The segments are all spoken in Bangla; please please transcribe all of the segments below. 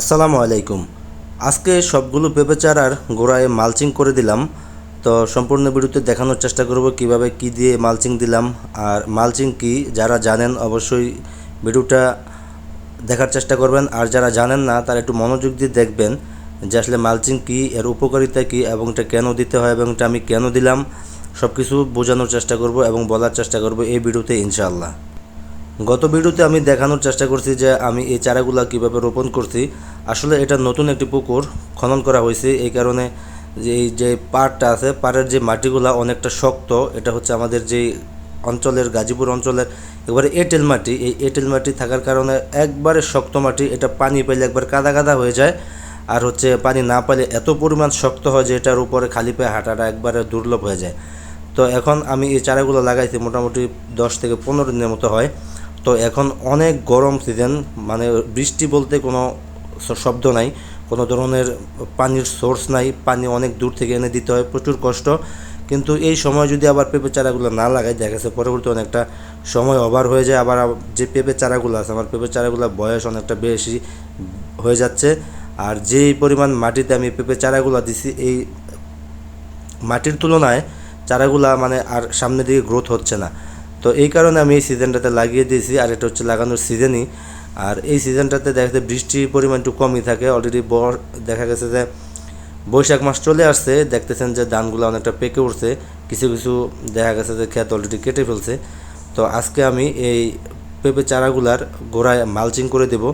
আসসালামু আলাইকুম। আজকে সবগুলো পেঁপে চারার গোড়ায় মালচিং করে দিলাম। তো সম্পূর্ণ ভিডিওতে দেখানোর চেষ্টা করব কীভাবে কি দিয়ে মালচিং দিলাম। আর মালচিং কি যারা জানেন অবশ্যই ভিডিওটা দেখার চেষ্টা করবেন। আর যারা জানেন না, তারা একটু মনোযোগ দিয়ে দেখবেন যে আসলে মালচিং কি, এর উপকারিতা কি, এবং এটা কেন দিতে হয়, এবং এটা আমি কেন দিলাম। সব কিছু বোঝানোর চেষ্টা করব এবং বলার চেষ্টা করব এই ভিডিওতে ইনশাআল্লাহ। গত ভিডিওতে আমি দেখানোর চেষ্টা করছি যে আমি এই চারাগুলা কীভাবে রোপণ করছি। আসলে এটা নতুন একটি পুকুর খনন করা হয়েছে, এই কারণে যে এই যে পাড়টা আছে, পাড়ের যে মাটিগুলা অনেকটা শক্ত, এটা হচ্ছে আমাদের যে অঞ্চলের, গাজীপুর অঞ্চলের এবারে এঁটেল মাটি। এই এঁটেল মাটি থাকার কারণে একবারে শক্ত মাটি, এটা পানি পেলে একবার কাদা কাদা হয়ে যায়। আর হচ্ছে পানি না পেলে এত পরিমাণ শক্ত হয় যে এটার উপরে খালি পায়ে হাঁটাটা একবারে দুর্লভ হয়ে যায়। তো এখন আমি এই চারাগুলো লাগাইছি মোটামুটি দশ থেকে পনেরো দিনের মতো হয়। তো এখন অনেক গরম সিজন মানে বৃষ্টি বলতে কোনো শব্দ নাই, কোনো ধরনের পানির সোর্স নাই, পানি অনেক দূর থেকে এনে দিতে হয়, প্রচুর কষ্ট। কিন্তু এই সময় যদি আবার পেঁপে চারাগুলো না লাগাই, দেখা গেছে পরবর্তী অনেকটা সময় ওভার হয়ে যায়, আবার যে পেঁপে চারাগুলো আছে, আমার পেঁপে চারাগুলো বয়স অনেকটা বেশি হয়ে যাচ্ছে। আর যেই পরিমাণ মাটিতে আমি পেঁপে চারাগুলো দিছি, এই মাটির তুলনায় চারাগুলা মানে আর সামনের দিকে গ্রোথ হচ্ছে না। তো এই কারণে আমি এই সিজনটাতে লাগিয়ে দিয়েছি, আর এটা হচ্ছে লাগানোর সিজনই আর এই সিজনটাতে দেখা যাচ্ছে বৃষ্টির পরিমাণ একটু কমই থাকে। অলরেডি দেখা গেছে যে বৈশাখ মাস চলে আসছে, দেখতেছেন যে ধানগুলো অনেকটা পেকে উঠছে। কিছু কিছু দেখা গেছে যে ক্ষেত অলরেডি কেটে ফেলছে। তো আজকে আমি এই পেঁপে চারাগুলার গোড়ায় মালচিং করে দেব।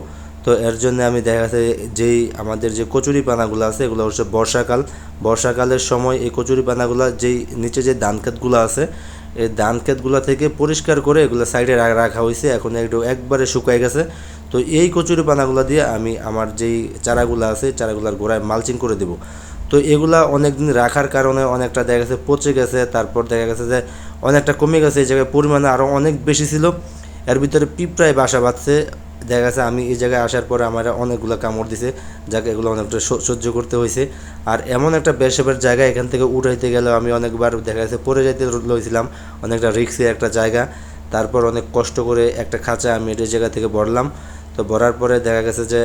তো এর জন্য আমি দেখা গেছে যেই আমাদের যে কচুরি পানাগুলো আছে, এগুলো হচ্ছে বর্ষাকাল। বর্ষাকালের সময় এই কচুরি পানাগুলো যেই নিচে যে ধান ক্ষেতগুলো আছে এই ধান ক্ষেতগুলো থেকে পরিষ্কার করে এগুলো সাইডে রাখা হয়েছে এখন একটু একবারে শুকায় গেছে। তো এই কচুরি পানাগুলো দিয়ে আমি আমার যেই চারাগুলো আছে, চারাগুলোর গোড়ায় মালচিং করে দেব। তো এগুলা অনেক দিন রাখার কারণে অনেকটা দেখা গেছে পচে গেছে, তারপর দেখা গেছে যে অনেকটা কমে গেছে। এই জায়গায় পরিমাণে আরও অনেক বেশি ছিল। এর ভিতরে পিঁপড়ায় বাসা বাঁধছে। দেখা গেছে আমি এই জায়গায় আসার পরে আমার অনেকগুলো কামড় দিছে, যাকে এগুলো অনেকটা সহ্য করতে হয়েছে। আর এমন একটা বেসবের জায়গা এখান থেকে উঠাইতে গেলেও আমি অনেকবার দেখা গেছে পড়ে যাইতে লইছিলাম, অনেকটা রিক্সি একটা জায়গা। তারপর অনেক কষ্ট করে একটা খাঁচা আমি এই জায়গা থেকে ভরলাম। তো ভরার পরে দেখা গেছে যে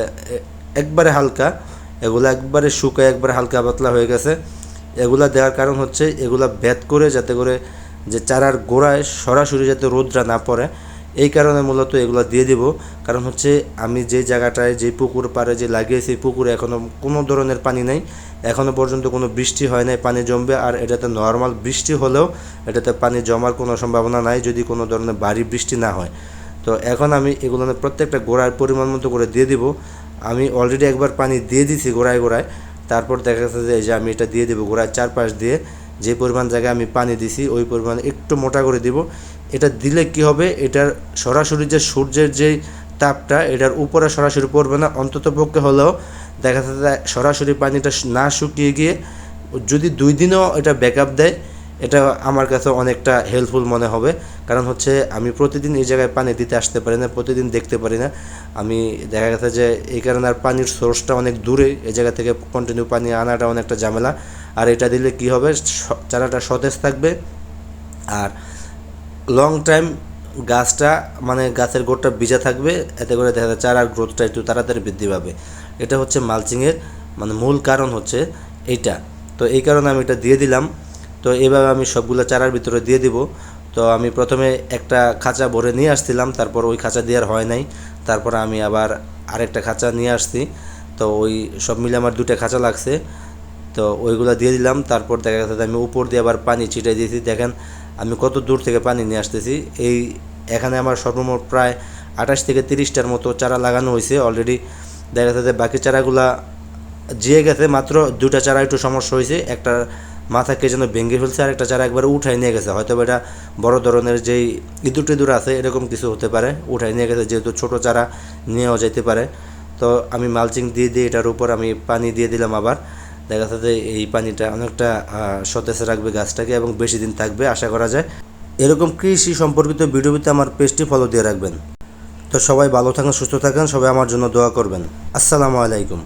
একবারে হালকা, এগুলো একবারে শুকায় একবারে হালকা পাতলা হয়ে গেছে। এগুলা দেওয়ার কারণ হচ্ছে এগুলা ব্যাত করে যাতে করে যে চারার গোড়ায় সরাসরি যাতে রোদরা না পড়ে এই কারণে মূলত এগুলো দিয়ে দিব। কারণ হচ্ছে আমি যে জায়গাটায়, যে পুকুর পাড়ে যে লাগিয়েছি পুকুরে এখনও কোনো ধরনের পানি নেই। এখনও পর্যন্ত কোনো বৃষ্টি হয় নাই, পানি জমবে। আর এটাতে নর্মাল বৃষ্টি হলেও এটাতে পানি জমার কোনো সম্ভাবনা নাই, যদি কোনো ধরনের ভারী বৃষ্টি না হয়। তো এখন আমি এগুলো প্রত্যেকটা গোড়ার পরিমাণ মতো করে দিয়ে দিব। আমি অলরেডি একবার পানি দিয়ে দিছি গোড়ায় গোড়ায়। তারপর দেখা যাচ্ছে যে আমি এটা দিয়ে দেবো গোড়ায় চারপাশ দিয়ে। যে পরিমাণ জায়গায় আমি পানি দিছি, ওই পরিমাণ একটু মোটা করে দিব। এটা দিলে কি হবে? এটার সরাসরি যে সূর্যের যে তাপটা, এটার উপরে সরাসরি পড়বে না, অন্তত পক্ষে হলেও দেখা যাচ্ছে সরাসরি পানিটা না শুকিয়ে গিয়ে যদি দুই দিনও এটা ব্যাকআপ দেয় এটা আমার কাছে অনেকটা হেল্পফুল মনে হবে। কারণ হচ্ছে আমি প্রতিদিন এই জায়গায় পানি দিতে আসতে পারি না, প্রতিদিন দেখতে পারি না। আমি দেখা গেছে যে এই কারণে আর পানির সোর্সটা অনেক দূরে, এই জায়গা থেকে কন্টিনিউ পানি আনাটা অনেকটা ঝামেলা। আর এটা দিলে কি হবে? চারাটা সতেজ থাকবে। আর লং টাইম গাছটা মানে গাছের গোড়টা ভিজা থাকবে, এতে করে দেখা যায় চারার গ্রোথটা একটু তাড়াতাড়ি বৃদ্ধি পাবে। এটা হচ্ছে মালচিংয়ের মানে মূল কারণ হচ্ছে এইটা। তো এই কারণে আমি এটা দিয়ে দিলাম। তো এইভাবে আমি সবগুলো চারার ভিতরে দিয়ে দিব। তো আমি প্রথমে একটা খাঁচা ভরে নিয়ে আসছিলাম, তারপর ওই খাঁচা দেওয়ার হয় নাই। তারপর আমি আবার আরেকটা খাঁচা নিয়ে আসছি। তো ওই সব মিলে আমার দুটো খাঁচা লাগছে। তো ওইগুলো দিয়ে দিলাম, তারপর দেখা গেছে আমি উপর দিয়ে আবার পানি ছিটাই দিয়েছি। দেখেন, আমি কত দূর থেকে পানি নিয়ে আসতেছি। এই এখানে আমার সর্বমোট প্রায় আঠাশ থেকে তিরিশটার মতো চারা লাগানো হয়েছে অলরেডি দেখা যাচ্ছে বাকি চারাগুলা জিয়ে গেছে, মাত্র দুটা চারা একটু সমস্যা হয়েছে। একটা মাথা কে যেন ভেঙে ফেলছে, আর একটা চারা একবার উঠাই নিয়ে গেছে। হয়তো এটা বড় ধরনের যেই ইঁদুর টিঁদুর আছে, এরকম কিছু হতে পারে উঠাই নিয়ে গেছে, যেহেতু ছোট চারা নিয়েও যেতে পারে। তো আমি মালচিং দিয়ে দিয়ে এটার উপর আমি পানি দিয়ে দিলাম আবার। দেখা যাচ্ছে যে এই পানিটা অনেকটা সতেজ রাখবে গাছটাকে এবং বেশি দিন থাকবে, আশা করা যায়। এরকম কৃষি সম্পর্কিত ভিডিওতে আমার পেজটি ফলো দিয়ে রাখবেন। তো সবাই ভালো থাকেন, সুস্থ থাকেন, সবাই আমার জন্য দোয়া করবেন। আসসালামু আলাইকুম।